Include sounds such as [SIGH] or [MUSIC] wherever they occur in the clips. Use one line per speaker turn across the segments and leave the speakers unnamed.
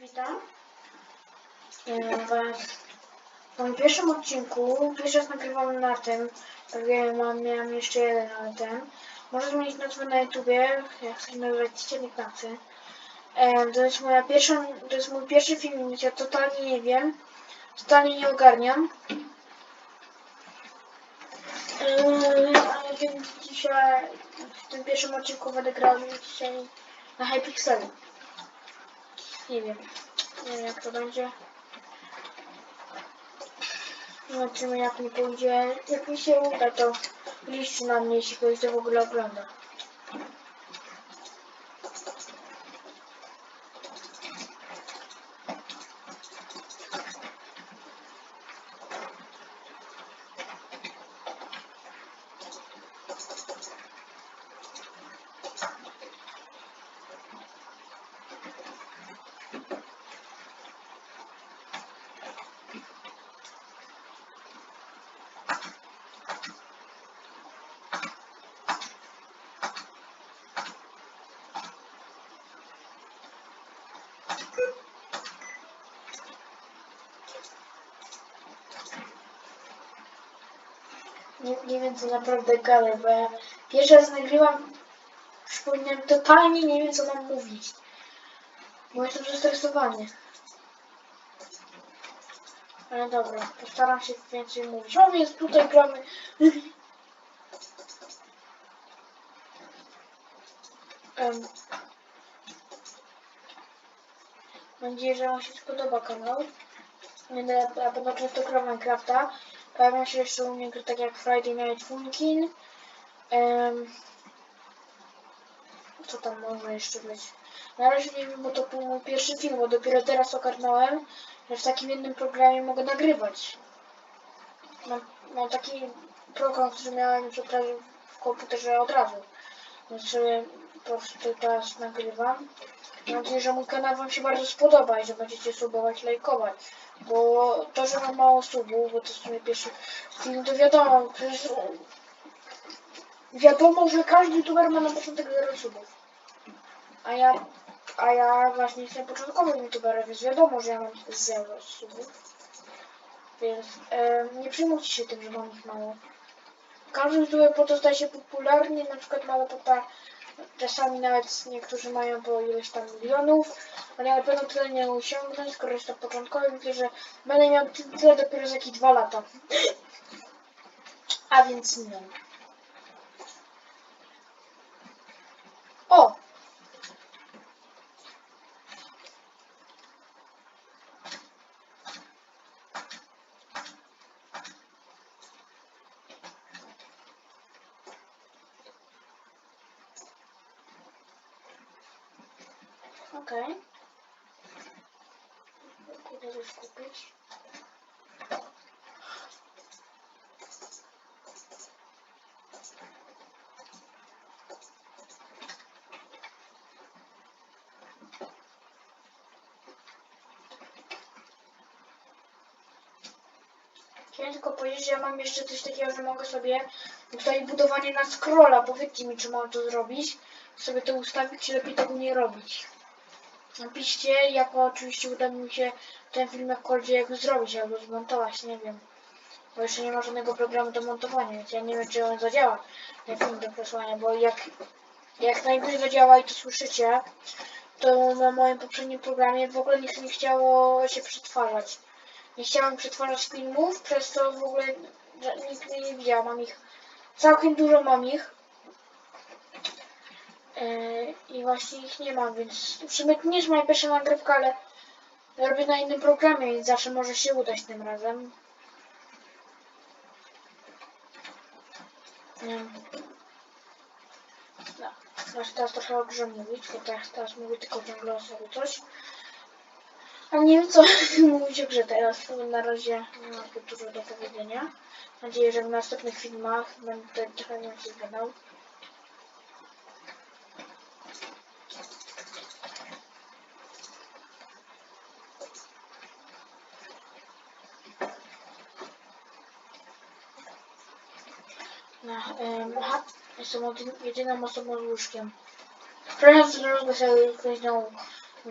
Witam. E, w moim pierwszym odcinku, pierwszy raz nagrywam na tym, tak wiem, mam, jeszcze jeden, ale ten. Może zmienić nazwę na YouTubie, jak chcę nazywać Ściany Pracy. E, to jest moja pierwsza, to jest mój pierwszy film, ja totalnie nie wiem, totalnie nie ogarniam. E, ale dzisiaj, w tym pierwszym odcinku będę grał dzisiaj na Hypixelu. Nie wiem. Nie wiem jak to będzie. Zobaczymy jak mi pójdzie. Jak mi się uda to liści na mnie, jeśli ktoś to w ogóle ogląda. Nie, nie wiem co naprawdę gadać, bo ja pierwszy raz nagrywam, przypominam totalnie nie wiem co mam mówić. Bo jestem zestresowany. Ale dobra, postaram się więcej mówić. O więc tutaj gramy. Mam nadzieję, że Wam się spodoba kanał. Będę na pewno często grał Minecrafta. Pojawią się jeszcze u mnie gry takie jak Friday Night Funkin. Um, co tam może jeszcze być? Na razie nie wiem, bo to był mój pierwszy film, bo dopiero teraz ogarnąłem, że w takim jednym programie mogę nagrywać. Mam, mam taki program, który miałem od razu w komputerze od razu. Więc po prostu teraz nagrywam. Mam nadzieję, że mój kanał Wam się bardzo spodoba i że będziecie subować, lajkować. Bo to, że mam mało subów, bo to jest mój pierwszy film, to wiadomo, przecież wiadomo, że każdy youtuber ma na początek 0 subów. A ja, a ja właśnie jestem początkowym youtuberem, więc wiadomo, że ja mam 0 subów. Więc e, nie przejmujcie się tym, że mam ich mało. Każdy youtuber po to staje się popularny, na przykład mała papa Czasami nawet niektórzy mają po ileś tam milionów, ale na pewno tyle nie osiągnę, skoro jestem początkowy, myślę, że będę miał ty- tyle dopiero za jakieś dwa lata. A więc nie. O! Okej. Okay. już kupić. Chciałem tylko powiedzieć, że ja mam jeszcze coś takiego, że mogę sobie tutaj budowanie na scrolla. Powiedzcie mi, czy mam to zrobić. Sobie to ustawić, czy lepiej tego nie robić. Napiszcie, jak oczywiście uda mi się ten film jakkolwiek zrobić albo zmontować, nie wiem. Bo jeszcze nie ma żadnego programu do montowania, więc ja nie wiem, czy on zadziała, ten film do przesłania, bo jak, jak najwyżej zadziała i to słyszycie, to na moim poprzednim programie w ogóle nic nie chciało się przetwarzać. Nie chciałem przetwarzać filmów, przez to w ogóle nikt nie widział. Mam ich, całkiem dużo mam ich. Yy, I właśnie ich nie mam, więc w to nie jest moja pierwsza nagrywka, ale robię na innym programie, więc zawsze może się udać tym razem. No, znaczy teraz trochę o grze mówić, bo teraz, teraz mówię tylko ciągle o sobie coś. A nie wiem co [LAUGHS] mówić o grze teraz, na razie nie mam dużo do powiedzenia. Mam nadzieję, że w następnych filmach będę trochę więcej gadał. No, aha, jestem jedyną- osobą z łóżkiem. Rozmowy sobie ktoś znowu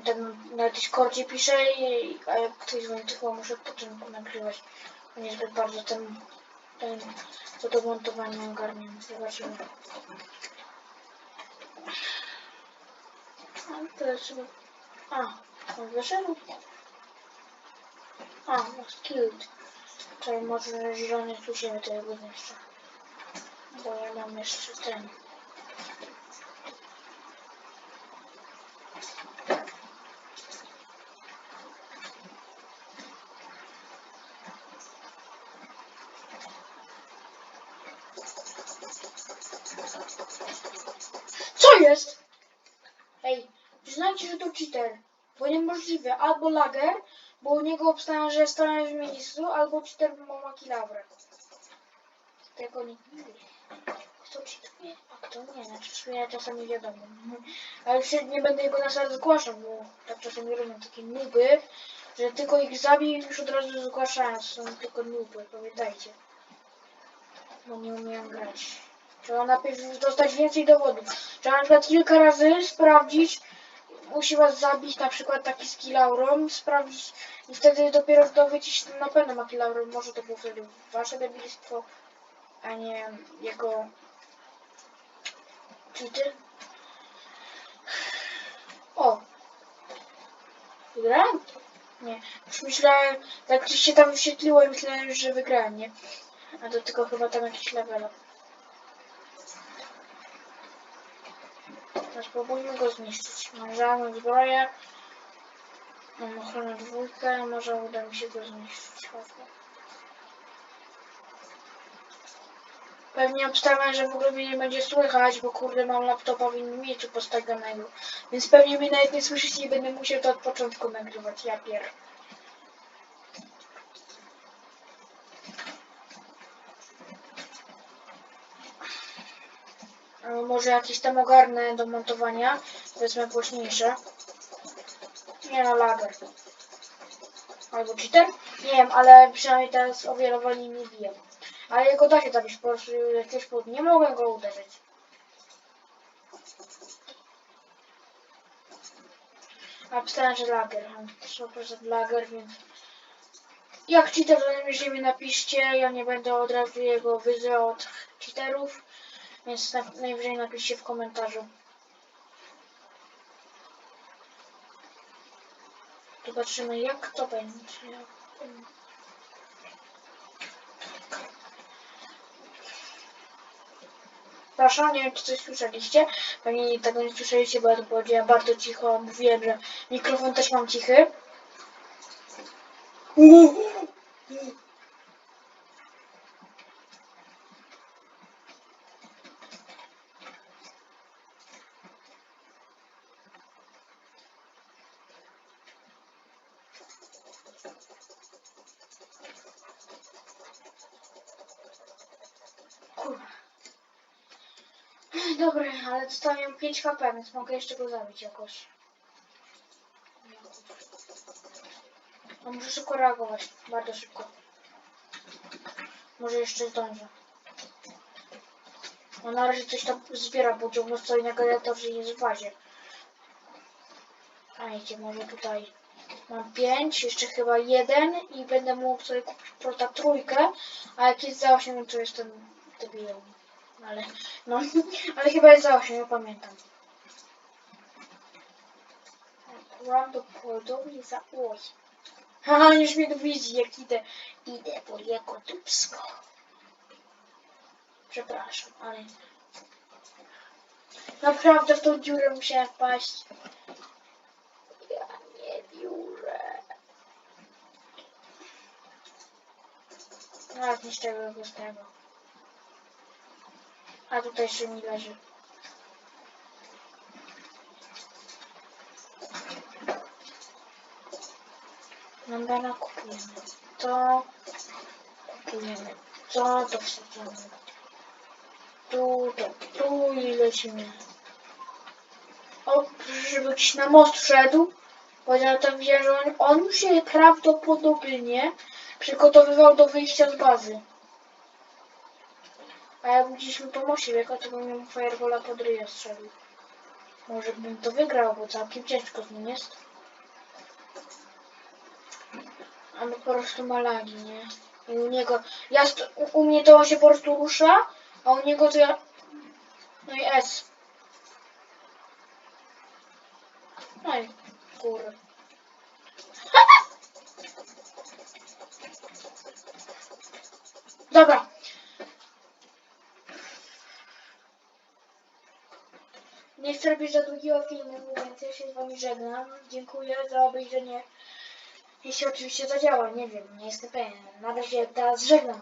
Ten na Discordzie pisze, i, a jak ktoś dzwoni, to muszę po początku nagrywać. Niezbyt bardzo ten, ten co do montowania ogarniam. Zobaczymy. A, to jest chyba... A, on wyszedł? A, no skilled. Czyli może zielony tu się tego jeszcze. Bo ja mam jeszcze ten. Co jest? Ej, przyznajcie, że to cheater. Bo niemożliwe. Albo lager, bo u niego obstałem, że stałem w miejscu, albo cheater bo ma kilawrę. Tego nie mówi. Kto cheatuje, a kto nie. Znaczy w sumie czasami wiadomo. Ale się nie będę jego na start zgłaszał, bo tak czasami robią takie nuby, że tylko ich zabiję i już od razu zgłaszają. Są tylko nuby, pamiętajcie. Bo nie umieją grać. Trzeba najpierw dostać więcej dowodów. Trzeba na przykład kilka razy sprawdzić, musi was zabić na przykład taki z sprawdzić i wtedy dopiero dowiedzieć na pewno ma. Może to było wtedy wasze debilstwo, a nie jego cheaty. O! Wygrałem? Nie. Już myślałem, gdzieś się tam wyświetliło i myślałem, że wygrałem, nie? A to tylko chyba tam jakiś level up. Spróbujmy go zniszczyć. Mam żadną zbroję. Mam ochronę dwójkę. Może uda mi się go zniszczyć. łatwo. Pewnie obstawiam, że w ogóle mnie nie będzie słychać, bo kurde mam laptopa w innym miejscu postawionego. Więc pewnie mnie nawet nie słyszycie i będę musiał to od początku nagrywać. Ja pier. Może jakieś tam ogarnę do montowania. Wezmę głośniejsze. Nie no, lager. Albo cheater? Nie wiem, ale przynajmniej teraz o wiele wolniej nie biję. Ale jego da się zabić po prostu. Nie mogę go uderzyć. A pisałem, że lager. Mam 100% lager, więc... Jak cheater, najwyżej mi napiszcie. Ja nie będę od razu jego wyzywał od cheaterów. Więc na, najwyżej napiszcie w komentarzu. Zobaczymy jak to będzie. Proszę, nie wiem czy coś słyszeliście. Pewnie tego nie słyszeliście, bo ja to powiedziałem bardzo cicho. Mówiłem, że mikrofon też mam cichy. Kurwa. Dobra, ale dostałem 5 HP, więc mogę jeszcze go zabić jakoś. No muszę szybko reagować, bardzo szybko. Może jeszcze zdążę. No na razie coś tam zbiera, bo ciągle stoi na generatorze i jest w bazie. A idzie, może tutaj. Mam 5, jeszcze chyba jeden i będę mógł sobie kupić prota trójkę, a jak jest za 8, to jestem debilem. Ale, no, [LAUGHS] ale chyba jest za 8, nie pamiętam. Prawdopodobnie za 8. Haha, [LAUGHS] już mnie tu widzi, jak idę. Idę po jego dupsko. Przepraszam, ale... Naprawdę w tą dziurę musiałem wpaść. Ja nie biurę. Nawet nie z tego go z tego. A tutaj jeszcze mi leży. Mandana kupujemy. To kupujemy. To to wsadzamy. Tu, to, tu i lecimy. O, żeby jakiś na most wszedł. Bo ja tam widziałem, że on, on się prawdopodobnie przygotowywał do wyjścia z bazy. A jak gdzieś mi pomosił, jako to bym mu firebola pod ryja strzelił. Może bym to wygrał, bo całkiem ciężko z nim jest. Ale po prostu ma lagi, nie? I u niego... Ja u, u mnie to on się po prostu rusza, a u niego to ja... No i S. No i kurde. Chcę robić za długiego filmu, więc ja się z wami żegnam. Dziękuję za obejrzenie. Jeśli oczywiście zadziała, nie wiem, nie jestem pewien. Na razie teraz żegnam.